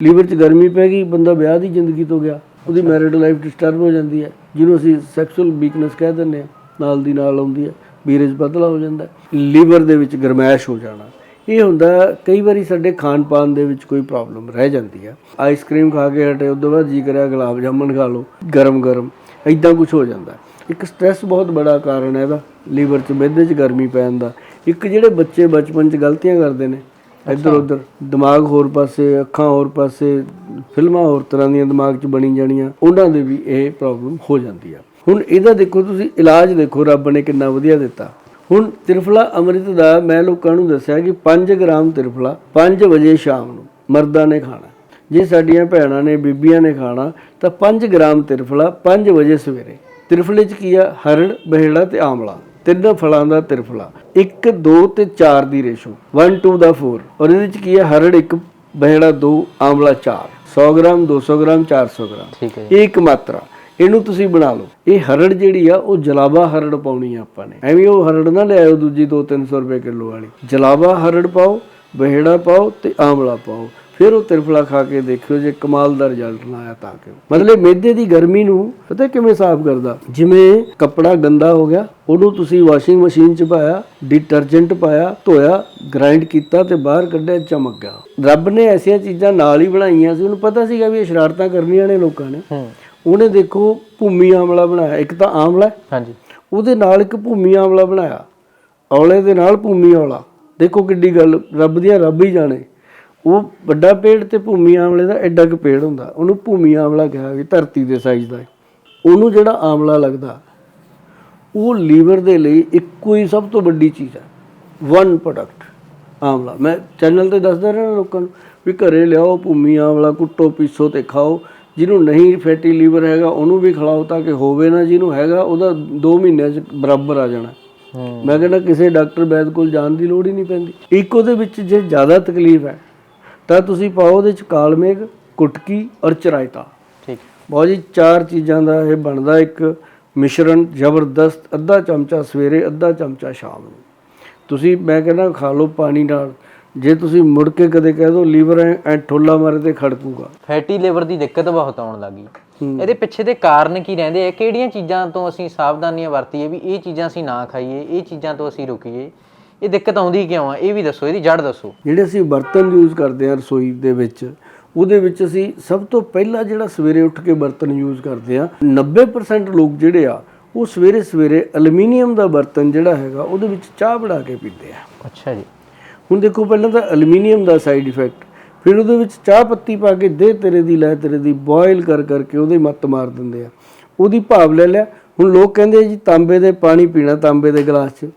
Liver 'ਚ ਗਰਮੀ ਪੈ ਗਈ ਬੰਦਾ ਵਿਆਹ ਦੀ ਜ਼ਿੰਦਗੀ ਤੋਂ ਗਿਆ ਉਹਦੀ ਮੈਰਿਡ ਲਾਈਫ ਡਿਸਟਰਬ ਹੋ ਜਾਂਦੀ ਹੈ ਜਿਹਨੂੰ ਅਸੀਂ ਸੈਕਸੁਅਲ ਵੀਕਨੈਸ ਕਹਿ ਦਿੰਦੇ ਆ ਨਾਲ ਦੀ ਨਾਲ ਆਉਂਦੀ ਹੈ ਵੀਰਜ ਪਤਲਾ ਹੋ ਜਾਂਦਾ ਲੀਵਰ ਦੇ ਵਿੱਚ ਗਰਮੈਸ਼ ਹੋ ਜਾਣਾ। ਇਹ ਹੁੰਦਾ ਕਈ ਵਾਰੀ ਸਾਡੇ ਖਾਣ ਪਾਨ ਦੇ ਵਿੱਚ ਕੋਈ ਪ੍ਰੋਬਲਮ ਰਹਿ ਜਾਂਦੀ ਹੈ। ਆਈਸਕ੍ਰੀਮ ਖਾ ਕੇ ਹਟੇ ਉਦੋਂ ਬਾਅਦ ਜੀ ਕਰਿਆ ਗੁਲਾਬ ਜਾਮਣ ਖਾ ਲਓ ਗਰਮ ਗਰਮ ਇਦਾਂ ਕੁਝ ਹੋ ਜਾਂਦਾ ਇੱਕ ਸਟ੍ਰੈਸ ਬਹੁਤ ਬੜਾ ਕਾਰਨ ਹੈ ਇਹਦਾ ਲੀਵਰ 'ਚ ਮਿਹਦੇ 'ਚ ਗਰਮੀ ਪੈਣ ਦਾ। ਇੱਕ ਜਿਹੜੇ ਬੱਚੇ ਬਚਪਨ 'ਚ ਗਲਤੀਆਂ ਕਰਦੇ ਨੇ ਇੱਧਰ ਉੱਧਰ। ਦਿਮਾਗ ਹੋਰ ਪਾਸੇ, ਅੱਖਾਂ ਹੋਰ ਪਾਸੇ, ਫਿਲਮਾਂ ਹੋਰ ਤਰ੍ਹਾਂ ਦੀਆਂ ਦਿਮਾਗ 'ਚ ਬਣੀ ਜਾਣੀਆਂ। ਉਹਨਾਂ ਦੇ ਵੀ ਇਹ ਪ੍ਰੋਬਲਮ ਹੋ ਜਾਂਦੀ ਆ। ਹੁਣ ਇਹਦਾ ਦੇਖੋ ਤੁਸੀਂ, ਇਲਾਜ ਦੇਖੋ, ਰੱਬ ਨੇ ਕਿੰਨਾ ਵਧੀਆ ਦਿੱਤਾ। ਹੁਣ ਤਿਰਫਲਾ ਅੰਮ੍ਰਿਤ ਦਾ ਮੈਂ ਲੋਕਾਂ ਨੂੰ ਦੱਸਿਆ ਕਿ 5 ਗ੍ਰਾਮ ਤਿਰਫਲਾ 5 ਵਜੇ ਸ਼ਾਮ ਨੂੰ ਮਰਦਾਂ ਨੇ ਖਾਣਾ। ਜੇ ਸਾਡੀਆਂ ਭੈਣਾਂ ਨੇ, ਬੀਬੀਆਂ ਨੇ ਖਾਣਾ, ਤਾਂ 5 ਗ੍ਰਾਮ ਤਿਰਫਲਾ 5 ਵਜੇ ਸਵੇਰੇ। ਤਿਰਫਲੇ 'ਚ ਕੀ ਆ? ਹਰੜ, ਬਹਿੜਾ ਤੇ ਆਮਲਾ। ਤਿੰਨ ਫਲਾਂ ਦਾ ਤਿਰਫਲਾ 1 2 ਤੇ 4 ਦੀ ਰੇਸ਼ੋ 1 2 ਦਾ 4 ਔਰ ਇਹਦੇ 'ਚ ਕੀ ਆ ਹਰੜ 1 ਬਹਿੜਾ 2 ਆਮਲਾ 4 100 ਗ੍ਰਾਮ 200 ਗ੍ਰਾਮ 400 ਗ੍ਰਾਮ। ਠੀਕ ਹੈ ਇਹ ਇੱਕ ਮਾਤਰਾ। ਇਹਨੂੰ ਤੁਸੀਂ ਬਣਾ ਲਓ। ਇਹ ਹਰੜ ਜਿਹੜੀ ਆ ਉਹ ਜਲਾਵਾ ਹਰੜ ਪਾਉਣੀ ਆ ਆਪਾਂ ਨੇ। ਐਵੇਂ ਉਹ ਹਰੜ ਨਾ ਲਿਆਇਓ ਦੂਜੀ 2-300 ਰੁਪਏ ਕਿਲੋ ਵਾਲੀ। ਜਲਾਵਾ ਹਰੜ ਪਾਓ ਬਹਿੜਾ ਪਾਓ ਤੇ ਆਮਲਾ ਪਾਓ। ਫਿਰ ਉਹ ਤਿਰਫਲਾ ਖਾ ਕੇ ਦੇਖਿਓ ਜੇ ਕਮਾਲ ਦਾ ਰਿਜ਼ਲਟ ਨਾ ਆਇਆ ਤਾਂ ਕਿ ਮਤਲਬ ਮਿਹਦੇ ਦੀ ਗਰਮੀ ਨੂੰ ਪਤਾ ਕਿਵੇਂ ਸਾਫ਼ ਕਰਦਾ? ਜਿਵੇਂ ਕੱਪੜਾ ਗੰਦਾ ਹੋ ਗਿਆ ਉਹਨੂੰ ਤੁਸੀਂ ਵਾਸ਼ਿੰਗ ਮਸ਼ੀਨ 'ਚ ਪਾਇਆ ਡਿਟਰਜੈਂਟ ਪਾਇਆ ਧੋਇਆ ਗ੍ਰਾਈਂਡ ਕੀਤਾ ਤੇ ਬਾਹਰ ਕੱਢਿਆ ਚਮਕ ਗਿਆ। ਰੱਬ ਨੇ ਐਸੀਆਂ ਚੀਜ਼ਾਂ ਨਾਲ ਹੀ ਬਣਾਈਆਂ ਸੀ ਉਹਨੂੰ ਪਤਾ ਸੀਗਾ ਵੀ ਇਹ ਸ਼ਰਾਰਤਾਂ ਕਰਨੀਆਂ ਨੇ ਲੋਕਾਂ ਨੇ। ਹੂੰ। ਉਹਨੇ ਦੇਖੋ ਭੂਮੀ ਆਮਲਾ ਬਣਾਇਆ ਇੱਕ ਤਾਂ ਆਮਲਾ ਹਾਂਜੀ। ਉਹਦੇ ਨਾਲ ਇੱਕ ਭੂਮੀ ਆਮਲਾ ਬਣਾਇਆ। ਔਲੇ ਦੇ ਨਾਲ ਭੂਮੀ ਔਲਾ। ਦੇਖੋ ਕਿੱਡੀ ਗੱਲ ਰੱਬ ਦੀਆਂ ਰੱਬ ਹੀ ਜਾਣੇ। ਉਹ ਵੱਡਾ ਪੇੜ ਤੇ ਭੂਮੀ ਆਮਲੇ ਦਾ ਐਡਾ ਕੁ ਪੇੜ ਹੁੰਦਾ ਉਹਨੂੰ ਭੂਮੀ ਆਮਲਾ ਕਿਹਾ ਵੀ ਧਰਤੀ ਦੇ ਸਾਈਜ਼ ਦਾ। ਉਹਨੂੰ ਜਿਹੜਾ ਆਮਲਾ ਲੱਗਦਾ ਉਹ ਲੀਵਰ ਦੇ ਲਈ ਇੱਕੋ ਹੀ ਸਭ ਤੋਂ ਵੱਡੀ ਚੀਜ਼ ਹੈ ਵਨ ਪ੍ਰੋਡਕਟ ਆਮਲਾ ਮੈਂ ਚੈਨਲ ਤੇ ਦੱਸਦਾ ਰਹਿਣਾ ਲੋਕਾਂ ਨੂੰ ਵੀ ਘਰੇ ਲਿਆਓ ਭੂਮੀ ਆਮਲਾ ਕੁੱਟੋ ਪੀਸੋ ਤੇ ਖਾਓ। ਜਿਹਨੂੰ ਨਹੀਂ ਫੈਟੀ ਲੀਵਰ ਹੈਗਾ ਉਹਨੂੰ ਵੀ ਖਿਲਾਓ ਤਾਂ ਕਿ ਹੋਵੇ ਨਾ ਜਿਹਨੂੰ ਹੈਗਾ ਉਹਦਾ 2 ਮਹੀਨਿਆਂ 'ਚ ਬਰਾਬਰ ਆ ਜਾਣਾ। ਮੈਂ ਕਹਿੰਦਾ ਕਿਸੇ ਡਾਕਟਰ ਵੈਦ ਕੋਲ ਜਾਣ ਦੀ ਲੋੜ ਹੀ ਨਹੀਂ ਪੈਂਦੀ। ਇੱਕ ਉਹਦੇ ਵਿੱਚ ਜੇ ਜ਼ਿਆਦਾ ਤਕਲੀਫ ਹੈ ਤਾਂ ਤੁਸੀਂ ਪਾਓ ਉਹਦੇ ਚ ਕਾਲਮੇਗ ਕੁਟਕੀ ਔਰ ਚਰਾਇਤਾ। ਠੀਕ। ਬਹੁਤ ਜੀ ਚਾਰ ਚੀਜ਼ਾਂ ਦਾ ਇਹ ਬਣਦਾ ਇੱਕ ਮਿਸ਼ਰਣ ਜ਼ਬਰਦਸਤ ਅੱਧਾ ਚਮਚਾ ਸਵੇਰੇ ਅੱਧਾ ਚਮਚਾ ਸ਼ਾਮ ਨੂੰ। ਤੁਸੀਂ ਮੈਂ ਕਹਿੰਦਾ ਖਾ ਲਓ ਪਾਣੀ ਨਾਲ। ਜੇ ਤੁਸੀਂ ਮੁੜ ਕੇ ਕਦੇ ਕਹਿ ਦੋ ਲੀਵਰ ਐ ਠੋਲਾ ਮਾਰੇ ਤੇ ਖੜਕੂਗਾ। ਫੈਟੀ ਲਿਵਰ ਦੀ ਦਿੱਕਤ ਬਹੁਤ ਆਉਣ ਲੱਗੀ ਇਹਦੇ ਪਿੱਛੇ ਦੇ ਕਾਰਨ ਕੀ ਰਹਿੰਦੇ ਆ? ਕਿਹੜੀਆਂ ਚੀਜ਼ਾਂ ਤੋਂ ਅਸੀਂ ਸਾਵਧਾਨੀਆਂ ਵਰਤੀਏ ਵੀ ਇਹ ਚੀਜ਼ਾਂ ਅਸੀਂ ਨਾ ਖਾਈਏ ਇਹ ਚੀਜ਼ਾਂ ਤੋਂ ਅਸੀਂ ਰੁਕੀਏ? ਇਹ ਦਿੱਕਤ ਆਉਂਦੀ ਕਿਉਂ ਆ? ਇਹ ਵੀ ਦੱਸੋ ਇਹਦੀ ਜੜ ਦੱਸੋ। ਜਿਹੜੇ ਅਸੀਂ ਬਰਤਨ ਯੂਜ਼ ਕਰਦੇ ਹਾਂ ਰਸੋਈ ਦੇ ਵਿੱਚ ਉਹਦੇ ਵਿੱਚ ਅਸੀਂ ਸਭ ਤੋਂ ਪਹਿਲਾਂ ਜਿਹੜਾ ਸਵੇਰੇ ਉੱਠ ਕੇ ਬਰਤਨ ਯੂਜ਼ ਕਰਦੇ ਆ 90% ਲੋਕ ਜਿਹੜੇ ਆ ਉਹ ਸਵੇਰੇ ਸਵੇਰੇ ਐਲੂਮੀਨੀਅਮ ਦਾ ਬਰਤਨ ਜਿਹੜਾ ਹੈਗਾ ਉਹਦੇ ਵਿੱਚ ਚਾਹ ਬਣਾ ਕੇ ਪੀਂਦੇ ਆ। ਅੱਛਾ ਜੀ। ਹੁਣ ਦੇਖੋ ਪਹਿਲਾਂ ਤਾਂ ਐਲੂਮੀਨੀਅਮ ਦਾ ਸਾਈਡ ਇਫੈਕਟ ਫਿਰ ਉਹਦੇ ਵਿੱਚ ਚਾਹ ਪੱਤੀ ਪਾ ਕੇ ਦੇ ਤੇਰੇ ਦੀ ਲੈ ਤੇਰੇ ਦੀ ਬੋਇਲ ਕਰ ਕਰਕੇ ਉਹਦੇ ਮੱਤ ਮਾਰ ਦਿੰਦੇ ਆ। ਉਹਦੀ ਭਾਵ ਲੈ ਲਿਆ। ਹੁਣ ਲੋਕ ਕਹਿੰਦੇ ਆ ਜੀ ਤਾਂਬੇ ਦੇ ਪਾਣੀ ਪੀਣਾ ਤਾਂਬੇ ਦੇ ਗਲਾਸ 'ਚ।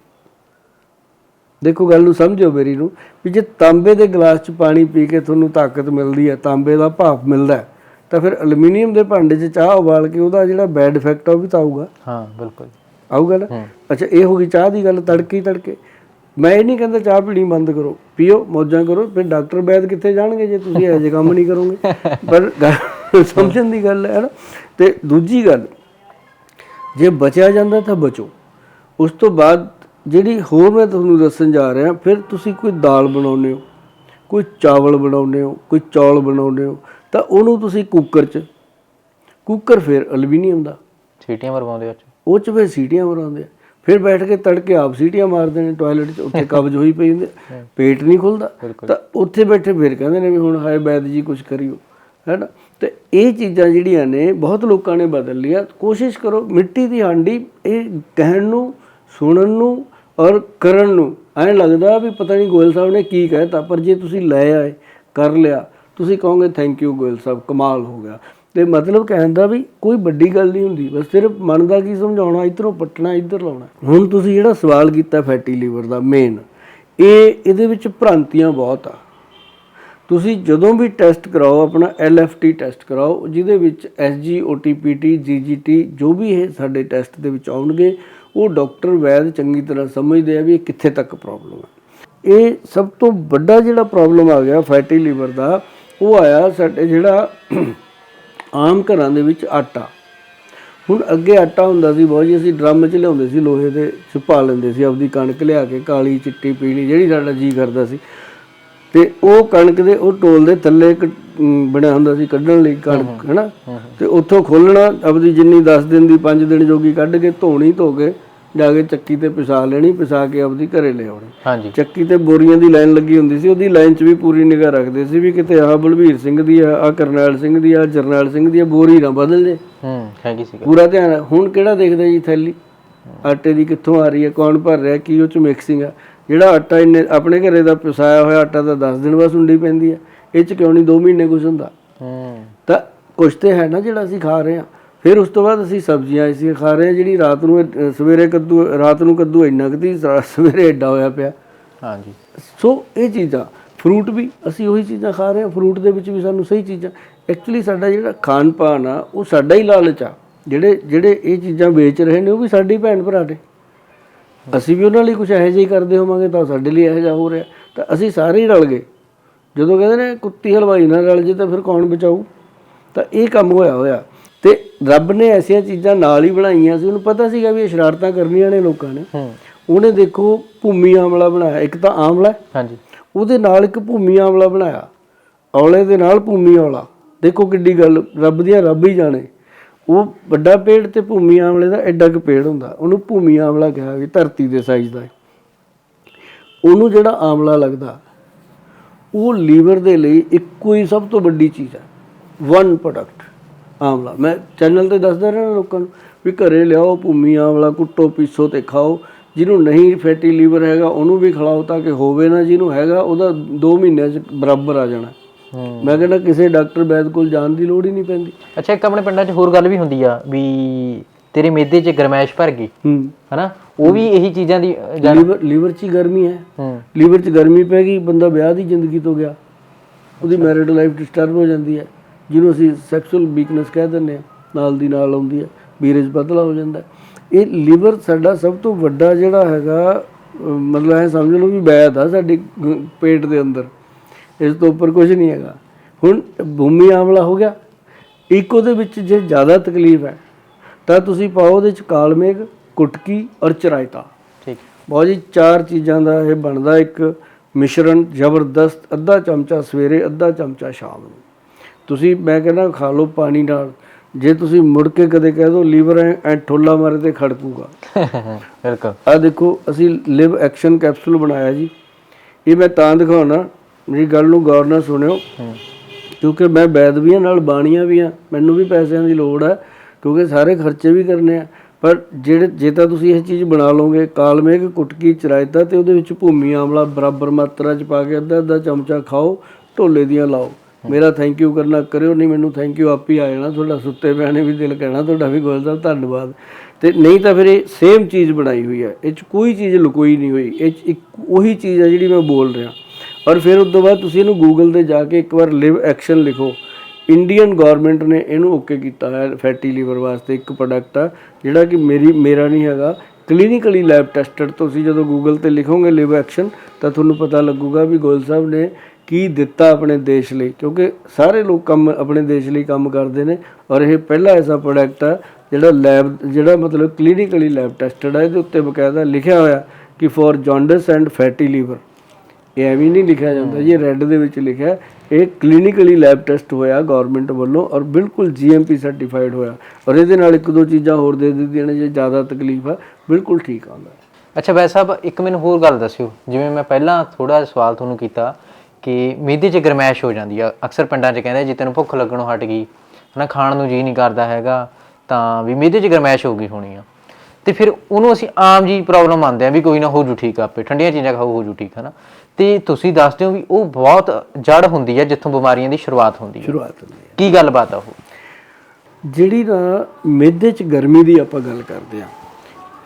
ਦੇਖੋ ਗੱਲ ਨੂੰ ਸਮਝੋ ਮੇਰੀ ਨੂੰ ਵੀ ਜੇ ਤਾਂਬੇ ਦੇ ਗਲਾਸ 'ਚ ਪਾਣੀ ਪੀ ਕੇ ਤੁਹਾਨੂੰ ਤਾਕਤ ਮਿਲਦੀ ਹੈ ਤਾਂਬੇ ਦਾ ਭਾਪ ਮਿਲਦਾ ਹੈ, ਤਾਂ ਫਿਰ ਐਲੂਮੀਨੀਅਮ ਦੇ ਭਾਂਡੇ 'ਚ ਚਾਹ ਉਬਾਲ ਕੇ ਉਹਦਾ ਜਿਹੜਾ ਬੈਡ ਇਫੈਕਟ ਆ ਉਹ ਵੀ ਤਾਂ ਆਊਗਾ। ਹਾਂ ਬਿਲਕੁਲ ਆਊਗਾ ਨਾ। ਅੱਛਾ ਇਹ ਹੋ ਗਈ ਚਾਹ ਦੀ ਗੱਲ ਤੜਕੇ ਤੜਕੇ। ਮੈਂ ਇਹ ਨਹੀਂ ਕਹਿੰਦਾ ਚਾਹ ਪੀਣੀ ਬੰਦ ਕਰੋ ਪੀਓ ਮੌਜਾਂ ਕਰੋ ਫਿਰ ਡਾਕਟਰ ਵੈਦ ਕਿੱਥੇ ਜਾਣਗੇ ਜੇ ਤੁਸੀਂ ਇਹੋ ਜਿਹੇ ਕੰਮ ਨਹੀਂ ਕਰੋਗੇ? ਪਰ ਸਮਝਣ ਦੀ ਗੱਲ ਹੈ ਨਾ। ਤੇ ਦੂਜੀ ਗੱਲ ਜੇ ਬਚਿਆ ਜਾਂਦਾ ਤਾਂ ਬਚੋ। ਉਸ ਤੋਂ ਬਾਅਦ ਜਿਹੜੀ ਹੋਰ ਮੈਂ ਤੁਹਾਨੂੰ ਦੱਸਣ ਜਾ ਰਿਹਾ ਫਿਰ ਤੁਸੀਂ ਕੋਈ ਦਾਲ ਬਣਾਉਂਦੇ ਹੋ ਕੋਈ ਚਾਵਲ ਬਣਾਉਂਦੇ ਹੋ ਕੋਈ ਚੌਲ ਬਣਾਉਂਦੇ ਹੋ ਤਾਂ ਉਹਨੂੰ ਤੁਸੀਂ ਕੁੱਕਰ 'ਚ ਕੁੱਕਰ ਫਿਰ ਐਲੂਮੀਨੀਅਮ ਦਾ। ਸੀਟੀਆਂ ਮਰਵਾਉਂਦੇ ਵਿੱਚ ਉਹ ਚ? ਫਿਰ ਸੀਟੀਆਂ ਮਰਾਉਂਦੇ ਆ। ਫਿਰ ਬੈਠ ਕੇ ਤੜਕੇ ਆਪ ਸੀਟੀਆਂ ਮਾਰਦੇ ਨੇ ਟਾਇਲਟ 'ਚ ਉੱਥੇ ਕਬਜ਼ ਹੋਈ ਪਈ ਹੁੰਦੀ। ਪੇਟ ਨਹੀਂ ਖੁੱਲਦਾ। ਤਾਂ ਉੱਥੇ ਬੈਠੇ ਫਿਰ ਕਹਿੰਦੇ ਨੇ ਵੀ ਹੁਣ ਹਾਏ ਬੈਦ ਜੀ ਕੁਝ ਕਰਿਓ ਹੈਨਾ? ਤੇ ਇਹ ਚੀਜ਼ਾਂ ਜਿਹੜੀਆਂ ਨੇ ਬਹੁਤ ਲੋਕਾਂ ਨੇ ਬਦਲ ਲਿਆ। ਕੋਸ਼ਿਸ਼ ਕਰੋ ਮਿੱਟੀ ਦੀ ਹਾਂਡੀ ਇਹ ਕਹਿਣ ਨੂੰ ਸੁਣਨ ਨੂੰ ਔਰ ਕਰਨ ਨੂੰ ਐਂ ਲੱਗਦਾ ਵੀ ਪਤਾ ਨਹੀਂ ਗੋਇਲ ਸਾਹਿਬ ਨੇ ਕੀ ਕਹਿਤਾ, ਪਰ ਜੇ ਤੁਸੀਂ ਲੈ ਆਏ, ਕਰ ਲਿਆ, ਤੁਸੀਂ ਕਹੋਗੇ ਥੈਂਕ ਯੂ ਗੋਇਲ ਸਾਹਿਬ, ਕਮਾਲ ਹੋ ਗਿਆ। ਤੇ ਮਤਲਬ ਕਹਿਣ ਦਾ ਵੀ ਕੋਈ ਵੱਡੀ ਗੱਲ ਨਹੀਂ ਹੁੰਦੀ, ਬਸ ਸਿਰਫ ਮਨ ਦਾ ਕੀ ਸਮਝਾਉਣਾ, ਇਧਰੋਂ ਪੱਟਣਾ, ਇੱਧਰ ਲਾਉਣਾ। ਹੁਣ ਤੁਸੀਂ ਜਿਹੜਾ ਸਵਾਲ ਕੀਤਾ ਫੈਟੀ ਲੀਵਰ ਦਾ ਮੇਨ ਇਹ ਇਹਦੇ ਵਿੱਚ ਭ੍ਰਾਂਤੀਆਂ ਬਹੁਤ ਆ। ਤੁਸੀਂ ਜਦੋਂ ਵੀ ਟੈਸਟ ਕਰਾਓ, ਆਪਣਾ LFT ਟੈਸਟ ਕਰਾਓ, ਜਿਹਦੇ ਵਿੱਚ SG OTPT GGT ਜੋ ਵੀ ਇਹ ਸਾਡੇ ਟੈਸਟ ਦੇ ਵਿੱਚ ਆਉਣਗੇ ਉਹ ਡਾਕਟਰ ਵੈਦ ਚੰਗੀ ਤਰ੍ਹਾਂ ਸਮਝਦੇ ਆ ਵੀ ਇਹ ਕਿੱਥੇ ਤੱਕ ਪ੍ਰੋਬਲਮ ਹੈ ਇਹ ਸਭ ਤੋਂ ਵੱਡਾ ਜਿਹੜਾ ਪ੍ਰੋਬਲਮ ਆ ਗਿਆ ਫੈਟੀ ਲੀਵਰ ਦਾ, ਉਹ ਆਇਆ ਸਾਡੇ ਜਿਹੜਾ ਆਮ ਘਰਾਂ ਦੇ ਵਿੱਚ ਆਟਾ। ਹੁਣ ਅੱਗੇ ਆਟਾ ਹੁੰਦਾ ਸੀ, ਬਹੁਤ ਜੀ ਅਸੀਂ ਡਰਮ 'ਚ ਲਿਆਉਂਦੇ ਸੀ, ਲੋਹੇ ਦੇ ਛੁਪਾ ਲੈਂਦੇ ਸੀ, ਆਪਦੀ ਕਣਕ ਲਿਆ ਕੇ ਕਾਲੀ ਚਿੱਟੀ ਪੀਲੀ ਜਿਹੜੀ ਸਾਡਾ ਜੀ ਕਰਦਾ ਸੀ। ਤੇ ਉਹ ਕਣਕ ਦੇ ਉਹ ਟੋਲ ਦੇ ਥੱਲੇ ਇੱਕ ਬਣਿਆ ਹੁੰਦਾ ਸੀ ਕੱਢਣ ਲਈ ਕਣਕ ਹੈਨਾ? ਤੇ ਉੱਥੋਂ ਖੋਲਣਾ ਆਪਦੀ ਜਿੰਨੀ 10 ਦਿਨ ਦੀ 5 ਦਿਨ ਜੋਗੀ ਕੱਢ ਕੇ ਧੋਣੀ ਧੋ ਕੇ ਜਾ ਕੇ ਚੱਕੀ ਤੇ ਪਿਸਾ ਲੈਣੀ ਪਿਸਾ ਕੇ ਆਪਦੀ ਘਰੇ ਲੈ ਆਉਣੀ। ਹਾਂਜੀ। ਚੱਕੀ ਤੇ ਬੋਰੀਆਂ ਦੀ ਲਾਈਨ ਲੱਗੀ ਹੁੰਦੀ ਸੀ ਉਹਦੀ ਲਾਈਨ 'ਚ ਵੀ ਪੂਰੀ ਨਿਗਾਹ ਰੱਖਦੇ ਸੀ ਵੀ ਕਿਤੇ ਆਹ ਬਲਵੀਰ ਸਿੰਘ ਦੀ ਆ ਆ ਕਰਨੈਲ ਸਿੰਘ ਦੀ ਆ ਜਰਨੈਲ ਸਿੰਘ ਦੀ ਆ ਬੋਰੀ ਨਾ ਬਦਲ ਜੇ। ਹੂੰ ਹੈਗੀ ਸੀਗਾ ਪੂਰਾ ਧਿਆਨ। ਹੁਣ ਕਿਹੜਾ ਦੇਖਦਾ ਜੀ ਥੈਲੀ? ਆਟੇ ਦੀ ਕਿੱਥੋਂ ਆ ਰਹੀ ਹੈ ਕੌਣ ਭਰ ਰਿਹਾ ਕੀ ਉਹ ਚ ਮਿਕਸਿੰਗ ਆ? ਜਿਹੜਾ ਆਟਾ ਇੰਨੇ ਆਪਣੇ ਘਰੇ ਦਾ ਪਿਸਾਇਆ ਹੋਇਆ ਆਟਾ ਤਾਂ 10 ਦਿਨ ਬਾਅਦ ਸੁੰਡੀ ਪੈਂਦੀ ਹੈ ਇਹ ਚ ਕਿਉਂ ਨਹੀਂ 2 ਮਹੀਨੇ ਕੁਝ ਹੁੰਦਾ? ਹੂੰ। ਤਾਂ ਕੁਛ ਤੇ ਹੈ ਨਾ ਜਿਹੜਾ ਅਸੀਂ ਖਾ ਰਹੇ ਹਾਂ ਫਿਰ ਉਸ ਤੋਂ ਬਾਅਦ ਅਸੀਂ ਸਬਜ਼ੀਆਂ ਅਸੀਂ ਖਾ ਰਹੇ ਹਾਂ ਜਿਹੜੀ ਰਾਤ ਨੂੰ ਸਵੇਰੇ ਕੱਦੂ ਰਾਤ ਨੂੰ ਕੱਦੂ ਇੰਨਾ ਕਦੀ ਸਵੇਰੇ ਐਡਾ ਹੋਇਆ ਪਿਆ। ਹਾਂਜੀ। ਸੋ ਇਹ ਚੀਜ਼ਾਂ ਫਰੂਟ ਵੀ ਅਸੀਂ ਉਹੀ ਚੀਜ਼ਾਂ ਖਾ ਰਹੇ ਹਾਂ ਫਰੂਟ ਦੇ ਵਿੱਚ ਵੀ ਸਾਨੂੰ ਸਹੀ ਚੀਜ਼ਾਂ। ਐਕਚੁਅਲੀ ਸਾਡਾ ਜਿਹੜਾ ਖਾਣ ਪਾਨ ਆ ਉਹ ਸਾਡਾ ਹੀ ਲਾਲਚ ਆ। ਜਿਹੜੇ ਜਿਹੜੇ ਇਹ ਚੀਜ਼ਾਂ ਵੇਚ ਰਹੇ ਨੇ ਉਹ ਵੀ ਸਾਡੀ ਭੈਣ ਭਰਾ ਨੇ ਅਸੀਂ ਵੀ ਉਹਨਾਂ ਲਈ ਕੁਝ ਇਹੋ ਜਿਹਾ ਹੀ ਕਰਦੇ ਹੋਵਾਂਗੇ ਤਾਂ ਸਾਡੇ ਲਈ ਇਹੋ ਜਿਹਾ ਹੋ ਰਿਹਾ। ਤਾਂ ਅਸੀਂ ਸਾਰੇ ਹੀ ਰਲ ਗਏ। ਜਦੋਂ ਕਹਿੰਦੇ ਨੇ ਕੁੱਤੀ ਹਲਵਾਈ ਨਾਲ ਰਲ ਜੇ ਤਾਂ ਫਿਰ ਕੌਣ ਬਚਾਊ? ਤਾਂ ਇਹ ਕੰਮ ਹੋਇਆ ਹੋਇਆ। ਤੇ ਰੱਬ ਨੇ ਐਸੀਆਂ ਚੀਜ਼ਾਂ ਨਾਲ ਹੀ ਬਣਾਈਆਂ ਸੀ। ਉਹਨੂੰ ਪਤਾ ਸੀਗਾ ਵੀ ਇਹ ਸ਼ਰਾਰਤਾਂ ਕਰਨੀਆਂ ਨੇ ਲੋਕਾਂ ਨੇ। ਹੂੰ। ਉਹਨੇ ਦੇਖੋ ਭੂਮੀ ਆਮਲਾ ਬਣਾਇਆ। ਇੱਕ ਤਾਂ ਆਮਲਾ ਹਾਂਜੀ। ਉਹਦੇ ਨਾਲ ਇੱਕ ਭੂਮੀ ਆਮਲਾ ਬਣਾਇਆ। ਔਲੇ ਦੇ ਨਾਲ ਭੂਮੀ ਔਲਾ। ਦੇਖੋ ਕਿੱਡੀ ਗੱਲ। ਰੱਬ ਦੀਆਂ ਰੱਬ ਹੀ ਜਾਣੇ। ਉਹ ਵੱਡਾ ਪੇੜ ਤੇ ਭੂਮੀ ਆਮਲੇ ਦਾ ਐਡਾ ਕੁ ਪੇੜ ਹੁੰਦਾ, ਉਹਨੂੰ ਭੂਮੀ ਆਮਲਾ ਕਿਹਾ ਵੀ ਧਰਤੀ ਦੇ ਸਾਈਜ਼ ਦਾ ਉਹਨੂੰ ਜਿਹੜਾ ਆਮਲਾ ਲੱਗਦਾ, ਉਹ ਲੀਵਰ ਦੇ ਲਈ ਇੱਕੋ ਹੀ ਸਭ ਤੋਂ ਵੱਡੀ ਚੀਜ਼ ਹੈ ਵਨ ਪ੍ਰੋਡਕਟ ਆਮਲਾ ਮੈਂ ਚੈਨਲ ਤੇ ਦੱਸਦਾ ਰਹਿਣਾ ਲੋਕਾਂ ਨੂੰ ਵੀ ਘਰੇ ਲਿਆਓ, ਭੂਮੀ ਆਮਲਾ ਕੁੱਟੋ, ਪੀਸੋ ਤੇ ਖਾਓ। ਜਿਹਨੂੰ ਨਹੀਂ ਫੈਟੀ ਲੀਵਰ ਹੈਗਾ, ਉਹਨੂੰ ਵੀ ਖਿਲਾਓ ਤਾਂ ਕਿ ਹੋਵੇ ਨਾ, ਜਿਹਨੂੰ ਹੈਗਾ, ਉਹਦਾ 2 ਮਹੀਨਿਆਂ 'ਚ ਬਰਾਬਰ ਆ ਜਾਣਾ। ਮੈਂ ਕਹਿੰਦਾ ਕਿਸੇ ਡਾਕਟਰ ਵੈਦ ਕੋਲ ਜਾਣ ਦੀ ਲੋੜ ਹੀ ਨਹੀਂ ਪੈਂਦੀ। ਅੱਛਾ ਇੱਕ ਆਪਣੇ ਪਿੰਡਾਂ 'ਚ ਹੋਰ ਗੱਲ ਵੀ ਹੁੰਦੀ ਆ ਵੀ ਤੇਰੇ ਮੇਦੇ 'ਚ ਗਰਮੈਸ਼ ਭਰ ਗਈ ਹੂੰ। ਹਨਾ? ਉਹ ਵੀ ਇਹੀ ਚੀਜ਼ਾਂ ਦੀ ਲੀਵਰ ਲੀਵਰ 'ਚ ਹੀ ਗਰਮੀ ਹੈ। ਲੀਵਰ 'ਚ ਗਰਮੀ ਪੈ ਗਈ ਬੰਦਾ ਵਿਆਹ ਦੀ ਜ਼ਿੰਦਗੀ ਤੋਂ ਗਿਆ। ਉਹਦੀ ਮੈਰਿਡ ਲਾਈਫ ਡਿਸਟਰਬ ਹੋ ਜਾਂਦੀ ਹੈ। ਜਿਹਨੂੰ ਅਸੀਂ ਸੈਕਸੁਅਲ ਵੀਕਨੈਸ ਕਹਿ ਦਿੰਦੇ ਆ ਨਾਲ ਦੀ ਨਾਲ ਆਉਂਦੀ ਹੈ ਵੀਰਜ ਪਤਲਾ ਹੋ ਜਾਂਦਾ। ਇਹ ਲੀਵਰ ਸਾਡਾ ਸਭ ਤੋਂ ਵੱਡਾ ਜਿਹੜਾ ਹੈਗਾ ਮਤਲਬ ਇਹ ਸਮਝ ਲਓ ਵੀ ਬੈਦ ਆ ਸਾਡੇ ਪੇਟ ਦੇ ਅੰਦਰ। ਇਸ ਤੋਂ ਉੱਪਰ ਕੁਝ ਨਹੀਂ ਹੈਗਾ। ਹੁਣ ਭੂਮੀ ਆਮਲਾ ਹੋ ਗਿਆ। ਇੱਕ ਉਹਦੇ ਵਿੱਚ ਜੇ ਜ਼ਿਆਦਾ ਤਕਲੀਫ ਹੈ ਤਾਂ ਤੁਸੀਂ ਪਾਓ ਉਹਦੇ ਚ ਕਾਲਮੇਗ ਕੁਟਕੀ ਔਰ ਚਰਾਇਤਾ। ਠੀਕ। ਬਹੁਤ ਜੀ ਚਾਰ ਚੀਜ਼ਾਂ ਦਾ ਇਹ ਬਣਦਾ ਇੱਕ ਮਿਸ਼ਰਣ ਜ਼ਬਰਦਸਤ ਅੱਧਾ ਚਮਚਾ ਸਵੇਰੇ ਅੱਧਾ ਚਮਚਾ ਸ਼ਾਮ ਨੂੰ। ਤੁਸੀਂ ਮੈਂ ਕਹਿੰਦਾ ਖਾ ਲਓ ਪਾਣੀ ਨਾਲ। ਜੇ ਤੁਸੀਂ ਮੁੜ ਕੇ ਕਦੇ ਕਹਿ ਦੋ ਲੀਵਰ ਐ ਠੋਲਾ ਮਾਰੇ ਤੇ ਖੜਕੂਗਾ। ਬਿਲਕੁਲ। ਆ ਦੇਖੋ ਅਸੀਂ ਲਿਵ ਐਕਸ਼ਨ ਕੈਪਸੂਲ ਬਣਾਇਆ ਜੀ। ਇਹ ਮੈਂ ਤਾਂ ਦਿਖਾਉਣਾ। ਮੇਰੀ ਗੱਲ ਨੂੰ ਗੌਰ ਨਾਲ ਸੁਣਿਓ। ਕਿਉਂਕਿ ਮੈਂ ਵੈਦ ਵੀ ਹਾਂ ਨਾਲ ਬਾਣੀਆਂ ਵੀ ਆ ਮੈਨੂੰ ਵੀ ਪੈਸਿਆਂ ਦੀ ਲੋੜ ਹੈ ਕਿਉਂਕਿ ਸਾਰੇ ਖਰਚੇ ਵੀ ਕਰਨੇ ਆ। ਪਰ ਜਿਹੜੇ ਜੇ ਤਾਂ ਤੁਸੀਂ ਇਹ ਚੀਜ਼ ਬਣਾ ਲਓਗੇ ਕਾਲਮੇਗ ਕੁਟਕੀ ਚਰਾਇਤਾ ਤੇ ਉਹਦੇ ਵਿੱਚ ਭੂਮੀ ਆਮਲਾ ਬਰਾਬਰ ਮਾਤਰਾ ਚ ਪਾ ਕੇ ਅੱਧਾ ਅੱਧਾ ਚਮਚਾ ਖਾਓ ਢੋਲੇ ਦੀਆਂ ਲਾਓ। ਮੇਰਾ ਥੈਂਕ ਯੂ ਕਰਨਾ ਕਰਿਓ ਨਹੀਂ ਮੈਨੂੰ ਥੈਂਕ ਯੂ ਆਪ ਹੀ ਆ ਜਾਣਾ ਤੁਹਾਡਾ ਸੁੱਤੇ ਪਿਆ ਨੇ ਵੀ ਦਿਲ ਕਹਿਣਾ ਤੁਹਾਡਾ ਵੀ ਗੋਲ ਸਾਹਿਬ ਧੰਨਵਾਦ। ਤੇ ਨਹੀਂ ਤਾਂ ਫਿਰ ਇਹ ਸੇਮ ਚੀਜ਼ ਬਣਾਈ ਹੋਈ ਹੈ ਇਹ ਚ ਕੋਈ ਚੀਜ਼ ਲੁਕੋਈ ਨਹੀਂ ਹੋਈ ਇਹ 'ਚ ਇੱਕ ਉਹੀ ਚੀਜ਼ ਹੈ ਜਿਹੜੀ ਮੈਂ ਬੋਲ ਰਿਹਾ। ਔਰ ਫਿਰ ਉਸ ਤੋਂ ਬਾਅਦ ਤੁਸੀਂ ਇਹਨੂੰ ਗੂਗਲ ਤੇ ਜਾ ਕੇ ਇੱਕ ਵਾਰ ਲਿਵ ਐਕਸ਼ਨ ਲਿਖੋ। ਇੰਡੀਅਨ ਗਵਰਨਮੈਂਟ ਨੇ ਇਹਨੂੰ ਓਕੇ ਕੀਤਾ ਹੈ ਫੈਟੀ ਲੀਵਰ ਵਾਸਤੇ ਇੱਕ ਪ੍ਰੋਡਕਟ ਆ, ਜਿਹੜਾ ਕਿ ਮੇਰੀ, ਮੇਰਾ ਨਹੀਂ ਹੈਗਾ। ਕਲੀਨਿਕਲੀ ਲੈਬ ਟੈਸਟਡ ਤੁਸੀਂ ਜਦੋਂ ਗੂਗਲ ਤੇ ਲਿਖੋਗੇ ਲਿਵ ਐਕਸ਼ਨ ਤਾਂ ਤੁਹਾਨੂੰ ਪਤਾ ਲੱਗੂਗਾ ਵੀ ਗੋਲ ਸਾਹਿਬ ਨੇ ਕੀ ਦਿੱਤਾ ਆਪਣੇ ਦੇਸ਼ ਲਈ, ਕਿਉਂਕਿ ਸਾਰੇ ਲੋਕ ਕੰਮ, ਆਪਣੇ ਦੇਸ਼ ਲਈ ਕੰਮ ਕਰਦੇ ਨੇ। ਔਰ ਇਹ ਪਹਿਲਾ ਐਸਾ ਪ੍ਰੋਡਕਟ ਆ, ਜਿਹੜਾ ਲੈਬ ਜਿਹੜਾ ਮਤਲਬ ਕਲੀਨਿਕਲੀ ਲੈਬ ਟੈਸਟਡ ਹੈ ਇਹਦੇ ਉੱਤੇ ਬਕਾਇਦਾ ਲਿਖਿਆ ਹੋਇਆ ਕਿ for jaundice and fatty liver ਇਹ ਐਵੇਂ ਨਹੀਂ ਲਿਖਿਆ ਜਾਂਦਾ। ਜੀ ਰੈੱਡ ਦੇ ਵਿੱਚ ਲਿਖਿਆ ਇਹ ਕਲੀਨਿਕਲੀ ਲੈਬ ਟੈਸਟ ਹੋਇਆ ਗਵਰਨਮੈਂਟ ਵੱਲੋਂ ਔਰ ਬਿਲਕੁਲ ਜੀਐਮਪੀ ਸਰਟੀਫਾਈਡ ਹੋਇਆ। ਔਰ ਇਹਦੇ ਨਾਲ ਇੱਕ ਦੋ ਚੀਜ਼ਾਂ ਹੋਰ ਦੇ ਦਿੱਤੀਆਂ ਨੇ ਜੇ ਜ਼ਿਆਦਾ ਤਕਲੀਫ ਆ ਬਿਲਕੁਲ ਠੀਕ ਆਉਂਦਾ ਅੱਛਾ ਵੈਸੇ ਸਾਹਿਬ ਇੱਕ ਮੈਨੂੰ ਹੋਰ ਗੱਲ ਦੱਸਿਓ। ਜਿਵੇਂ ਮੈਂ ਪਹਿਲਾਂ ਥੋੜਾ ਜਿਹਾ ਸਵਾਲ ਤੁਹਾਨੂੰ ਕੀਤਾ ਕਿ ਮਿਹਦੇ 'ਚ ਗਰਮੈਸ਼ ਹੋ ਜਾਂਦੀ ਆ। ਅਕਸਰ ਪਿੰਡਾਂ 'ਚ ਕਹਿੰਦੇ ਜੇ ਤੈਨੂੰ ਭੁੱਖ ਲੱਗਣੋਂ ਹਟ ਗਈ ਹਨਾ ਖਾਣ ਨੂੰ ਜੀ ਨਹੀਂ ਕਰਦਾ ਹੈਗਾ ਤਾਂ ਵੀ ਮਿਹਦੇ 'ਚ ਗਰਮੈਸ਼ ਹੋ ਗਈ ਹੋਣੀ ਆ। ਤੇ ਫਿਰ ਉਹਨੂੰ ਅਸੀਂ ਆਮ ਜੀ ਪ੍ਰੋਬਲਮ ਮੰਨਦੇ ਆ ਵੀ ਕੋਈ ਨਾ ਹੋ ਜੂ ਠੀਕ ਆਪੇ। ਠੰਡੀਆਂ ਚੀਜ਼ਾਂ ਖਾਓ ਹੋ ਜੂ ਠੀਕ ਹਨਾ। ਤੇ ਤੁਸੀਂ ਦੱਸਦੇ ਹੋ ਵੀ ਉਹ ਬਹੁਤ ਜੜ ਹੁੰਦੀ ਹੈ ਜਿੱਥੋਂ ਬਿਮਾਰੀਆਂ ਦੀ ਸ਼ੁਰੂਆਤ ਹੁੰਦੀ ਹੈ। ਸ਼ੁਰੂਆਤ ਹੁੰਦੀ ਹੈ। ਕੀ ਗੱਲਬਾਤ ਆ ਉਹ? ਜਿਹੜੀ ਨਾ ਮਿਹਦੇ 'ਚ ਗਰਮੀ ਦੀ ਆਪਾਂ ਗੱਲ ਕਰਦੇ ਆ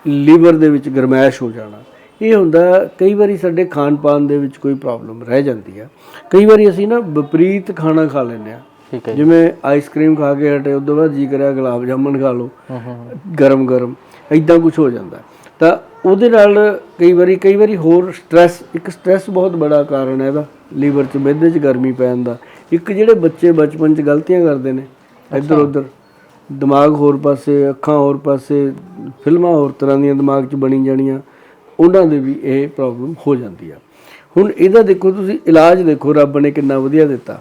ਲੀਵਰ ਦੇ ਵਿੱਚ ਗਰਮੈਸ਼ ਹੋ ਜਾਣਾ ਇਹ ਹੁੰਦਾ ਕਈ ਵਾਰੀ ਸਾਡੇ ਖਾਣ ਪਾਨ ਦੇ ਵਿੱਚ ਕੋਈ ਪ੍ਰੋਬਲਮ ਰਹਿ ਜਾਂਦੀ ਆ। ਕਈ ਵਾਰੀ ਅਸੀਂ ਨਾ ਵਿਪਰੀਤ ਖਾਣਾ ਖਾ ਲੈਂਦੇ ਆ ਠੀਕ ਹੈ ਜਿਵੇਂ ਆਈਸਕ੍ਰੀਮ ਖਾ ਕੇ ਹਟੇ ਉਦੋਂ ਬਾਅਦ ਜੀ ਕਰਿਆ ਗੁਲਾਬ ਜਾਮਣ ਖਾ ਲਓ ਹੂੰ ਹੂੰ ਗਰਮ ਗਰਮ ਇਦਾਂ ਕੁਝ ਹੋ ਜਾਂਦਾ। ਤਾਂ ਉਹਦੇ ਨਾਲ ਕਈ ਵਾਰੀ ਕਈ ਵਾਰੀ ਹੋਰ ਸਟ੍ਰੈਸ ਇੱਕ ਸਟ੍ਰੈਸ ਬਹੁਤ ਬੜਾ ਕਾਰਨ ਹੈ ਇਹਦਾ ਲੀਵਰ 'ਚ ਮਿਹਦੇ 'ਚ ਗਰਮੀ ਪੈਣ ਦਾ। ਇੱਕ ਜਿਹੜੇ ਬੱਚੇ ਬਚਪਨ 'ਚ ਗਲਤੀਆਂ ਕਰਦੇ ਨੇ ਇੱਧਰ ਉੱਧਰ ਦਿਮਾਗ ਹੋਰ ਪਾਸੇ ਅੱਖਾਂ ਹੋਰ ਪਾਸੇ ਫਿਲਮਾਂ ਹੋਰ ਤਰ੍ਹਾਂ ਦੀਆਂ ਦਿਮਾਗ 'ਚ ਬਣੀ ਜਾਣੀਆਂ ਉਹਨਾਂ ਦੇ ਵੀ ਇਹ ਪ੍ਰੋਬਲਮ ਹੋ ਜਾਂਦੀ ਆ। ਹੁਣ ਇਹਦਾ ਦੇਖੋ ਤੁਸੀਂ ਇਲਾਜ ਦੇਖੋ ਰੱਬ ਨੇ ਕਿੰਨਾ ਵਧੀਆ ਦਿੱਤਾ।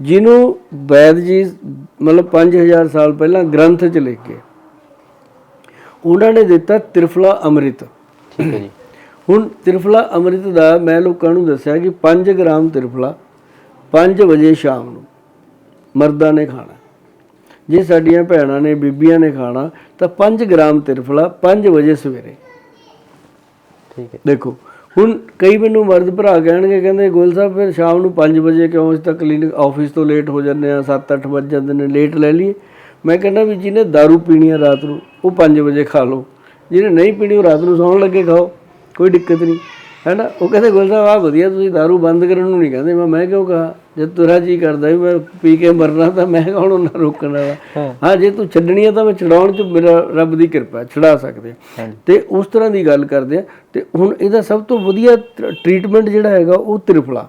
ਜਿਹਨੂੰ ਵੈਦ ਜੀ ਮਤਲਬ 5000 ਸਾਲ ਪਹਿਲਾਂ ਗ੍ਰੰਥ ਚ ਲਿਖ ਕੇ ਉਹਨਾਂ ਨੇ ਦਿੱਤਾ ਤ੍ਰਿਫਲਾ ਅੰਮ੍ਰਿਤ। ਠੀਕ ਹੈ ਜੀ। ਹੁਣ ਤ੍ਰਿਫਲਾ ਅੰਮ੍ਰਿਤ ਦਾ ਮੈਂ ਲੋਕਾਂ ਨੂੰ ਦੱਸਿਆ ਕਿ 5 ਗ੍ਰਾਮ ਤ੍ਰਿਫਲਾ 5 ਵਜੇ ਸ਼ਾਮ ਨੂੰ ਮਰਦਾਂ ਨੇ ਖਾਣਾ। ਜੇ ਸਾਡੀਆਂ ਭੈਣਾਂ ਨੇ ਬੀਬੀਆਂ ਨੇ ਖਾਣਾ ਤਾਂ 5 ਗ੍ਰਾਮ ਤ੍ਰਿਫਲਾ 5 ਵਜੇ ਸਵੇਰੇ। ਠੀਕ ਹੈ। ਦੇਖੋ ਹੁਣ ਕਈ ਮੈਨੂੰ ਮਰਦ ਭਰਾ ਕਹਿਣਗੇ ਕਹਿੰਦੇ ਗੋਲ ਸਾਹਿਬ ਫਿਰ ਸ਼ਾਮ ਨੂੰ 5 ਵਜੇ ਕਿਉਂ ਅਸੀਂ ਤਾਂ ਕਲੀਨਿਕ ਆਫਿਸ ਤੋਂ ਲੇਟ ਹੋ ਜਾਂਦੇ ਆ 7-8 ਵੱਜ ਜਾਂਦੇ ਨੇ ਲੇਟ ਲੈ ਲਈਏ। ਮੈਂ ਕਹਿੰਦਾ ਵੀ ਜਿਹਨੇ दारू ਪੀਣੀ ਆ ਰਾਤ ਨੂੰ ਉਹ 5 ਵਜੇ ਖਾ ਲਓ ਜਿਹਨੇ ਨਹੀਂ ਪੀਣੀ ਉਹ ਰਾਤ ਨੂੰ ਸੌਣ ਲੱਗੇ ਖਾਓ ਕੋਈ ਦਿੱਕਤ ਨਹੀਂ ਹੈਨਾ ਉਹ ਕਹਿੰਦੇ ਗੋਲ ਸਾਹਿਬ ਆ ਵਧੀਆ ਤੁਸੀਂ दारू ਬੰਦ ਕਰਨ ਨੂੰ ਨਹੀਂ ਕਹਿੰਦੇ ਮੈਂ ਮੈਂ ਕਿਉਂ ਕਹਾ ਜੇ ਤੁਰਾ ਜੀ ਕਰਦਾ ਵੀ ਮੈਂ ਪੀ ਕੇ ਮਰਨਾ ਤਾਂ ਮੈਂ ਕੌਣ ਉਹਨਾਂ ਰੋਕਣ ਵਾਲਾ ਹਾਂ ਜੇ ਤੂੰ ਛੱਡਣੀ ਆ ਤਾਂ ਮੈਂ ਛਡਾਉਣ ਚ ਮੇਰਾ ਰੱਬ ਦੀ ਕਿਰਪਾ ਹੈ, ਛਡਾ ਸਕਦੇ ਆ ਹਾਂਜੀ ਤੇ ਉਸ ਤਰ੍ਹਾਂ ਦੀ ਗੱਲ ਕਰਦੇ ਆ ਤੇ ਹੁਣ ਇਹਦਾ ਸਭ ਤੋਂ ਵਧੀਆ ਟ੍ਰੀਟਮੈਂਟ ਜਿਹੜਾ ਹੈਗਾ ਉਹ ਤ੍ਰਿਫਲਾ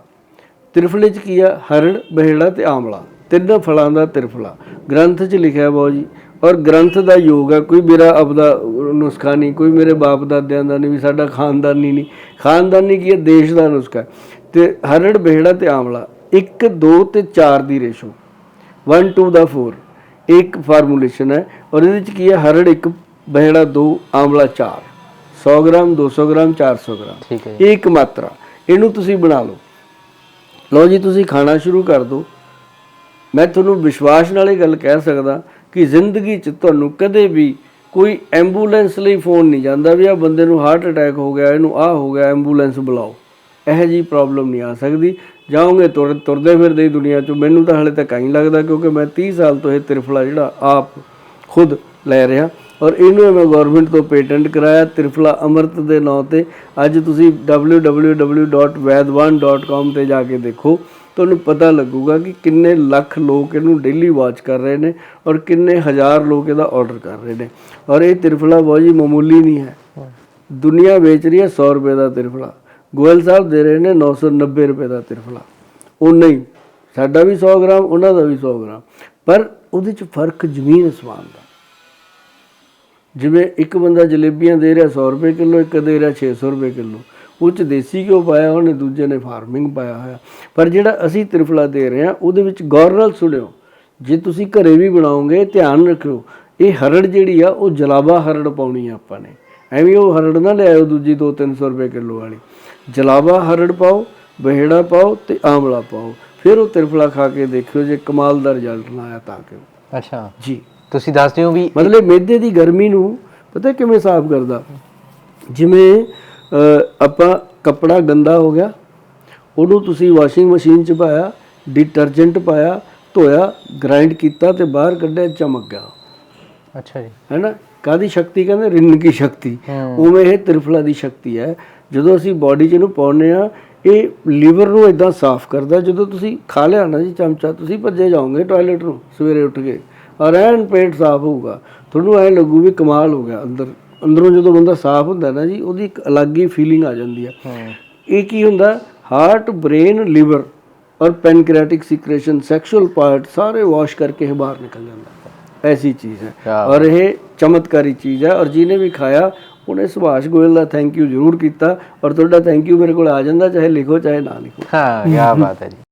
ਤ੍ਰਿਫਲੇ ਚ ਕੀ ਆ ਹਰੜ ਬਹਿੜਾ ਤੇ ਆਮਲਾ ਤਿੰਨ ਫਲਾਂ ਦਾ ਤ੍ਰਿਫਲਾ। ਗ੍ਰੰਥ ਚ ਲਿਖਿਆ ਬਾਊ ਜੀ। ਔਰ ਗ੍ਰੰਥ ਦਾ ਯੋਗ ਹੈ ਕੋਈ ਮੇਰਾ ਆਪਦਾ ਨੁਸਖਾ ਨਹੀਂ ਕੋਈ ਮੇਰੇ ਬਾਪ ਦਾਦਿਆਂ ਦਾ ਨਹੀਂ ਵੀ ਸਾਡਾ ਖਾਨਦਾਨੀ ਨਹੀਂ। ਖਾਨਦਾਨੀ ਕੀ ਹੈ? ਦੇਸ਼ ਦਾ ਨੁਸਖਾ। ਤੇ ਹਰੜ ਬਹਿੜਾ ਤੇ ਆਮਲਾ 1 2 ਤੇ 4 ਦੀ ਰੇਸ਼ੋ। 1 2 ਦਾ 4 ਇੱਕ ਫਾਰਮੂਲੇਸ਼ਨ ਹੈ। ਔਰ ਇਹਦੇ ਚ ਕੀ ਹੈ? ਹਰੜ ਇੱਕ ਬਹਿੜਾ 2 ਆਮਲਾ 4 100 ਗ੍ਰਾਮ 200 ਗ੍ਰਾਮ 400 ਗ੍ਰਾਮ। ਠੀਕ ਹੈ ਇੱਕ ਮਾਤਰਾ। ਇਹਨੂੰ ਤੁਸੀਂ ਬਣਾ ਲਓ। ਲਓ ਜੀ ਤੁਸੀਂ ਖਾਣਾ ਸ਼ੁਰੂ ਕਰ ਦਿਓ। ਮੈਂ ਤੁਹਾਨੂੰ ਵਿਸ਼ਵਾਸ ਨਾਲ ਇਹ ਗੱਲ ਕਹਿ ਸਕਦਾ ਕਿ ਜ਼ਿੰਦਗੀ 'ਚ ਤੁਹਾਨੂੰ ਕਦੇ ਵੀ ਕੋਈ ਐਂਬੂਲੈਂਸ ਲਈ ਫੋਨ ਨਹੀਂ ਜਾਂਦਾ ਵੀ ਆ ਬੰਦੇ ਨੂੰ ਹਾਰਟ ਅਟੈਕ ਹੋ ਗਿਆ, ਇਹਨੂੰ ਆ ਹੋ ਗਿਆ, ਐਂਬੂਲੈਂਸ ਬੁਲਾਓ। ਇਹੋ ਜੀ ਪ੍ਰੋਬਲਮ ਨਹੀਂ ਆ ਸਕਦੀ। ਜਾਓਗੇ ਤੁਰ, ਤੁਰਦੇ ਫਿਰਦੇ ਹੀ ਦੁਨੀਆ 'ਚ। ਮੈਨੂੰ ਤਾਂ ਹਲੇ ਤੱਕ ਆਈ ਲੱਗਦਾ ਕਿਉਂਕਿ ਮੈਂ 30 ਸਾਲ ਤੋਂ ਇਹ ਤ੍ਰਿਫਲਾ ਜਿਹੜਾ ਆਪ ਖੁਦ ਲੈ ਰਿਹਾ। ਔਰ ਇਹਨੂੰ ਮੈਂ ਗਵਰਨਮੈਂਟ ਤੋਂ ਪੇਟੈਂਟ ਕਰਾਇਆ, ਤ੍ਰਿਫਲਾ ਅਮਰਤ ਦੇ ਨਾਂ ਤੇ। ਅੱਜ ਤੁਸੀਂ www.vaidwan.com ਤੇ ਜਾ ਕੇ ਦੇਖੋ। ਤੁਹਾਨੂੰ ਪਤਾ ਲੱਗੂਗਾ ਕਿ ਕਿੰਨੇ ਲੱਖ ਲੋਕ ਇਹਨੂੰ ਡੇਲੀ ਵਾਚ ਕਰ ਰਹੇ ਨੇ ਔਰ ਕਿੰਨੇ ਹਜ਼ਾਰ ਲੋਕ ਇਹਦਾ ਆਰਡਰ ਕਰ ਰਹੇ ਨੇ। ਔਰ ਇਹ ਤ੍ਰਿਫਲਾ ਬਹੁਤ ਜੀ ਮਾਮੂਲੀ ਨਹੀਂ ਹੈ। ਦੁਨੀਆ ਵੇਚ ਰਹੀ ਹੈ 100 ਰੁਪਏ ਦਾ ਤ੍ਰਿਫਲਾ। ਗੋਇਲ ਸਾਹਿਬ ਦੇ ਰਹੇ ਨੇ 990 ਰੁਪਏ ਦਾ ਤ੍ਰਿਫਲਾ। ਉਹ ਨਹੀਂ, ਸਾਡਾ ਵੀ 100 ਗ੍ਰਾਮ, ਉਹਨਾਂ ਦਾ ਵੀ 100 ਗ੍ਰਾਮ। ਪਰ ਉਹਦੇ ਚ ਫ਼ਰਕ ਜ਼ਮੀਨ ਅਸਮਾਨ ਦਾ। ਜਿਵੇਂ ਇੱਕ ਬੰਦਾ ਜਲੇਬੀਆਂ ਦੇ ਰਿਹਾ 100 ਰੁਪਏ ਕਿਲੋ, ਇੱਕ ਦੇ ਰਿਹਾ 600 ਰੁਪਏ ਕਿਲੋ। ਉਹ ਚ ਦੇਸੀ ਘਿਓ ਪਾਇਆ ਉਹਨੇ ਦੂਜੇ ਨੇ ਫਾਰਮਿੰਗ ਪਾਇਆ ਹੋਇਆ। ਪਰ ਜਿਹੜਾ ਅਸੀਂ ਤ੍ਰਿਫਲਾ ਦੇ ਰਹੇ ਹਾਂ ਉਹਦੇ ਵਿੱਚ ਗੌਰ ਨਾਲ ਸੁਣਿਓ। ਜੇ ਤੁਸੀਂ ਘਰੇ ਵੀ ਬਣਾਓਗੇ ਧਿਆਨ ਰੱਖਿਓ ਇਹ ਹਰੜ ਜਿਹੜੀ ਆ ਉਹ ਜਲਾਵਾ ਹਰੜ ਪਾਉਣੀ ਆ ਆਪਾਂ ਨੇ। ਐਵੇਂ ਉਹ ਹਰੜ ਨਾ ਲਿਆਇਓ ਦੂਜੀ 2-300 ਰੁਪਏ ਕਿਲੋ ਵਾਲੀ। ਜਲਾਵਾ ਹਰੜ ਪਾਓ ਬਹਿੜਾ ਪਾਓ ਤੇ ਆਮਲਾ ਪਾਓ। ਫਿਰ ਉਹ ਤ੍ਰਿਫਲਾ ਖਾ ਕੇ ਦੇਖਿਓ ਜੇ ਕਮਾਲ ਦਾ ਰਿਜ਼ਲਟ ਨਾ ਆਇਆ ਤਾਂ ਕਿ ਅੱਛਾ। ਜੀ। ਤੁਸੀਂ ਦੱਸ ਦਿਓ ਵੀ ਮਤਲਬ ਮੈਦੇ ਦੀ ਗਰਮੀ ਨੂੰ ਪਤਾ ਕਿਵੇਂ ਸਾਫ਼ ਕਰਦਾ? ਜਿਵੇਂ ਆਪਾਂ ਕੱਪੜਾ ਗੰਦਾ ਹੋ ਗਿਆ ਉਹਨੂੰ ਤੁਸੀਂ ਵਾਸ਼ਿੰਗ ਮਸ਼ੀਨ 'ਚ ਪਾਇਆ ਡਿਟਰਜੈਂਟ ਪਾਇਆ ਧੋਇਆ ਗ੍ਰਾਈਂਡ ਕੀਤਾ ਤੇ ਬਾਹਰ ਕੱਢਿਆ ਚਮਕ ਗਿਆ। ਅੱਛਾ ਜੀ। ਹੈਨਾ ਕਾਦੀ ਸ਼ਕਤੀ? ਕਹਿੰਦੇ ਰਿੰਨ ਕੀ ਸ਼ਕਤੀ? ਹੂੰ। ਉਵੇਂ ਇਹ ਤ੍ਰਿਫਲਾ ਦੀ ਸ਼ਕਤੀ ਹੈ। ਜਦੋਂ ਅਸੀਂ ਬਾਡੀ 'ਚ ਇਹਨੂੰ ਪਾਉਂਦੇ ਆ ਇਹ ਲੀਵਰ ਨੂੰ ਇਦਾਂ ਸਾਫ਼ ਕਰਦਾ ਜਦੋਂ ਤੁਸੀਂ ਖਾ ਲਿਆ ਨਾ ਜੀ ਚਮਚਾ ਤੁਸੀਂ ਭੱਜੇ ਜਾਓਗੇ ਟਾਇਲਟ ਨੂੰ ਸਵੇਰੇ ਉੱਠ ਕੇ। ਔਰ ਐਨ ਪੇਟ ਸਾਫ਼ ਹੋਊਗਾ। ਤੁਹਾਨੂੰ ਐ ਲੱਗੂ ਵੀ ਕਮਾਲ ਹੋ ਗਿਆ ਅੰਦਰ। ਅੰਦਰੋਂ ਜਦੋਂ ਬੰਦਾ ਸਾਫ਼ ਹੁੰਦਾ ਨਾ ਜੀ ਉਹਦੀ ਇੱਕ ਅਲੱਗ ਹੀ ਫੀਲਿੰਗ ਆ ਜਾਂਦੀ ਹੈ ਹੂੰ। ਇਹ ਕੀ ਹੁੰਦਾ? ਹਾਰਟ ਬ੍ਰੇਨ ਲਿਵਰ ਔਰ ਪੈਨਕ੍ਰੀਆਟਿਕ ਸਿਕ੍ਰੇਸ਼ਨ ਸੈਕਸ਼ੂਅਲ ਪਾਰਟ ਸਾਰੇ ਵਾਸ਼ ਕਰਕੇ ਬਾਹਰ ਨਿਕਲ ਜਾਂਦਾ। ਐਸੀ ਚੀਜ਼ ਹੈ। ਔਰ ਇਹ ਚਮਤਕਾਰੀ ਚੀਜ਼ ਹੈ। ਔਰ ਜਿਹਨੇ ਵੀ ਖਾਇਆ ਉਹਨੇ ਸੁਭਾਸ਼ ਗੋਇਲ ਦਾ ਥੈਂਕ ਯੂ ਜ਼ਰੂਰ ਕੀਤਾ ਔਰ ਤੁਹਾਡਾ ਥੈਂਕ ਯੂ ਮੇਰੇ ਕੋਲ ਆ ਜਾਂਦਾ ਚਾਹੇ ਲਿਖੋ ਚਾਹੇ ਨਾ ਲਿਖੋ। ਹਾਂ ਕੀ ਬਾਤ ਹੈ ਜੀ।